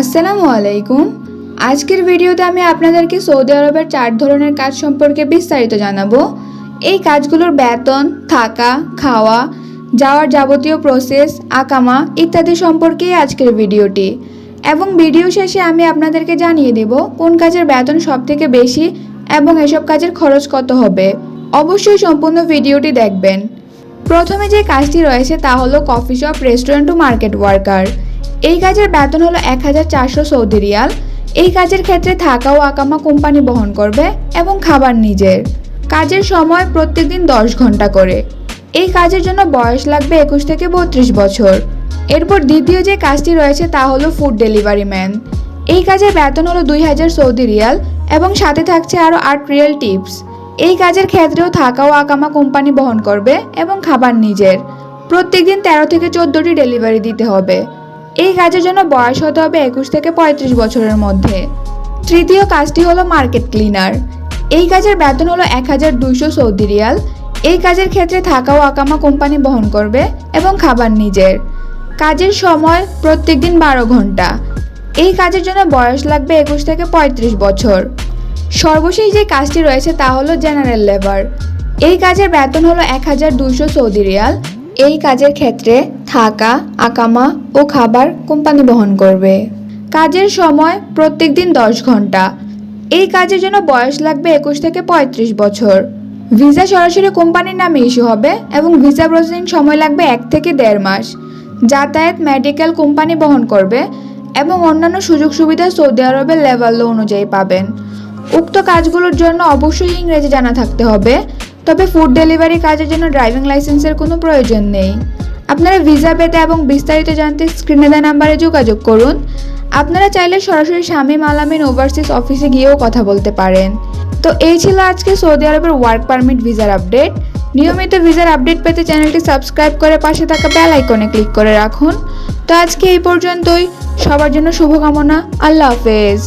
আসসালামু আলাইকুম। আজকের ভিডিওতে আমি আপনাদেরকে সৌদি আরবের চার ধরনের কাজ সম্পর্কে বিস্তারিত জানাব। এই কাজগুলোর বেতন, থাকা, খাওয়া, যাওয়ার যাবতীয় প্রসেস আকামা ইত্যাদি সম্পর্কেই আজকের ভিডিওটি। এবং ভিডিও শেষে আমি আপনাদেরকে জানিয়ে দেব কোন কাজের বেতন সবথেকে বেশি এবং এসব কাজের খরচ কত হবে। অবশ্যই সম্পূর্ণ ভিডিওটি দেখবেন। প্রথমে যে কাজটি রয়েছে তা হলো কফি শপ, রেস্টুরেন্ট ও মার্কেট ওয়ার্কার। এই কাজের বেতন হলো এক হাজার চারশো সৌদি রিয়াল। এই কাজের ক্ষেত্রে থাকা ও আকামা কোম্পানি বহন করবে এবং খাবার নিজের। কাজের সময় প্রত্যেকদিন দশ ঘণ্টা করে। এই কাজের জন্য বয়স লাগবে একুশ থেকে বত্রিশ বছর। এরপর দ্বিতীয় যে কাজটি রয়েছে তা হলো ফুড ডেলিভারি ম্যান এই কাজের বেতন হলো দুই হাজার সৌদি রিয়াল এবং সাথে থাকছে আরও আট রিয়াল টিপস এই কাজের ক্ষেত্রেও থাকা ও আকামা কোম্পানি বহন করবে এবং খাবার নিজের। প্রত্যেকদিন তেরো থেকে চোদ্দোটি ডেলিভারি দিতে হবে। এই কাজের জন্য বয়স হতে হবে একুশ থেকে পঁয়ত্রিশ বছরের মধ্যে। তৃতীয় কাজটি হলো মার্কেট ক্লিনার। এই কাজের বেতন হলো এক হাজার দুইশো সৌদি রিয়াল। এই কাজের ক্ষেত্রে থাকা ও আকামা কোম্পানি বহন করবে এবং খাবার নিজের। কাজের সময় প্রত্যেক দিন বারো ঘণ্টা। এই কাজের জন্য বয়স লাগবে একুশ থেকে পঁয়ত্রিশ বছর। সর্বশেষ যে কাজটি রয়েছে তা হলো জেনারেল লেবার। এই কাজের বেতন হলো এক হাজার দুইশো সৌদি রিয়াল। এই কাজের ক্ষেত্রে থাকা, আকামা ও খাবার কোম্পানি বহন করবে। কাজের সময় প্রত্যেক দিন দশ ঘণ্টা। এই কাজের জন্য বয়স লাগবে একুশ থেকে পঁয়ত্রিশ বছর। ভিসা সরাসরি কোম্পানির নামে ইস্যু হবে এবং ভিসা প্রসেসিং সময় লাগবে এক থেকে দেড় মাস। যাতায়াত মেডিকেল কোম্পানি বহন করবে এবং অন্যান্য সুযোগ সুবিধা সৌদি আরবের লেভেল অনুযায়ী পাবেন। উক্ত কাজগুলোর জন্য অবশ্যই ইংরেজি জানা থাকতে হবে, তবে ফুড ডেলিভারি কাজের জন্য ড্রাইভিং লাইসেন্সের কোনো প্রয়োজন নেই। আপনারা ভিসা পেতে এবং বিস্তারিত জানতে স্ক্রিনে দেওয়া নাম্বারে যোগাযোগ করুন। আপনারা চাইলে সরাসরি শামীম আলামিন ওভারসিজ অফিসে গিয়েও কথা বলতে পারেন। তো এই ছিল আজকে সৌদি আরবের ওয়ার্ক পারমিট ভিসার আপডেট নিয়মিত ভিসার আপডেট পেতে চ্যানেলটি সাবস্ক্রাইব করে পাশে থাকা বেল আইকনে ক্লিক করে রাখুন। তো আজকে এই পর্যন্তই। সবার জন্য শুভকামনা। আল্লাহ হাফেজ।